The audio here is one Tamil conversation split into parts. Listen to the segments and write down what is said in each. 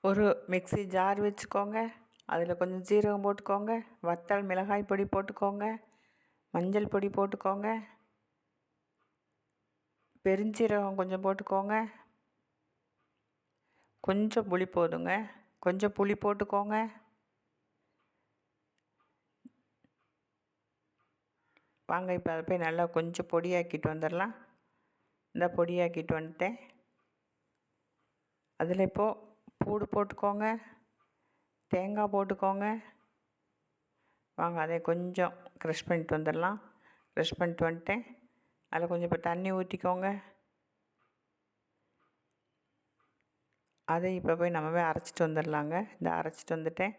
ஒரு மிக்ஸி ஜார் வச்சுக்கோங்க. அதில் கொஞ்சம் ஜீரகம் போட்டுக்கோங்க. வத்தல் மிளகாய் பொடி போட்டுக்கோங்க. மஞ்சள் பொடி போட்டுக்கோங்க. பெருஞ்சீரகம் கொஞ்சம் போட்டுக்கோங்க. கொஞ்சம் புளி போதுங்க. கொஞ்சம் புளி போட்டுக்கோங்க. வாங்க இப்போ அதை போய் நல்லா கொஞ்சம் பொடியாக்கிட்டு வந்துடலாம். இந்த பொடியாக்கிட்டு வந்துட்டேன். அதில் இப்போது பூடு போட்டுக்கோங்க. தேங்காய் போட்டுக்கோங்க. வாங்க அதை கொஞ்சம் க்ரஷ் பண்ணிட்டு வந்துடலாம். க்ரஷ் பண்ணிட்டு வந்துட்டேன். அதில் கொஞ்சம் இப்போ தண்ணி ஊற்றிக்கோங்க. அதை இப்போ போய் நம்ம அரைச்சிட்டு வந்துடலாங்க. இந்த அரைச்சிட்டு வந்துட்டேன்.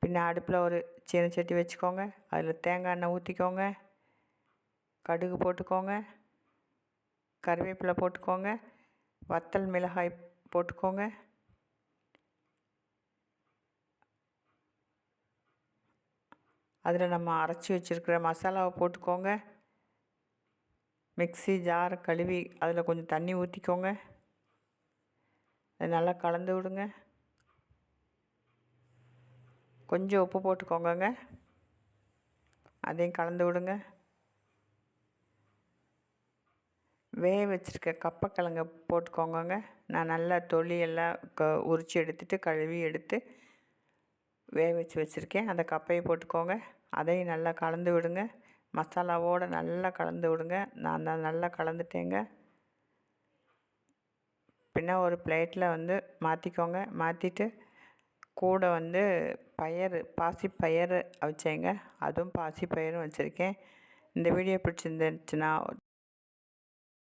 பின்ன அடுப்பில் ஒரு சின்ன சட்டி வச்சுக்கோங்க. அதில் தேங்காய் எண்ணெய் ஊற்றிக்கோங்க. கடுகு போட்டுக்கோங்க. கருவேப்பிலை போட்டுக்கோங்க. வத்தல் மிளகாய் போட்டுக்கோங்க. அதில் நம்ம அரைச்சி வச்சுருக்கிற மசாலாவை போட்டுக்கோங்க. மிக்ஸி ஜார் கழுவி அதில் கொஞ்சம் தண்ணி ஊற்றிக்கோங்க. அதை நல்லா கலந்து விடுங்க. கொஞ்சம் உப்பு போட்டுக்கோங்கங்க. அதையும் கலந்து விடுங்க. வேக வச்சுருக்க கப்பக்கிழங்க போட்டுக்கோங்கங்க. நான் நல்லா தொலி எல்லாம் க உரித்து எடுத்துட்டு கழுவி எடுத்து வேக வச்சு வச்சுருக்கேன். அந்த கப்பையை போட்டுக்கோங்க. அதையும் நல்லா கலந்து விடுங்க. மசாலாவோடு நல்லா கலந்து விடுங்க. நான் தான் நல்லா கலந்துட்டேங்க. பின்ன ஒரு பிளேட்டில் வந்து மாற்றிக்கோங்க மாற்றிட்டு கூட வந்து பயறு பாசிப்பயறு வச்சேங்க. அதுவும் பாசி பயிரும் வச்சுருக்கேன். இந்த வீடியோ பிடிச்சிருந்துச்சுன்னா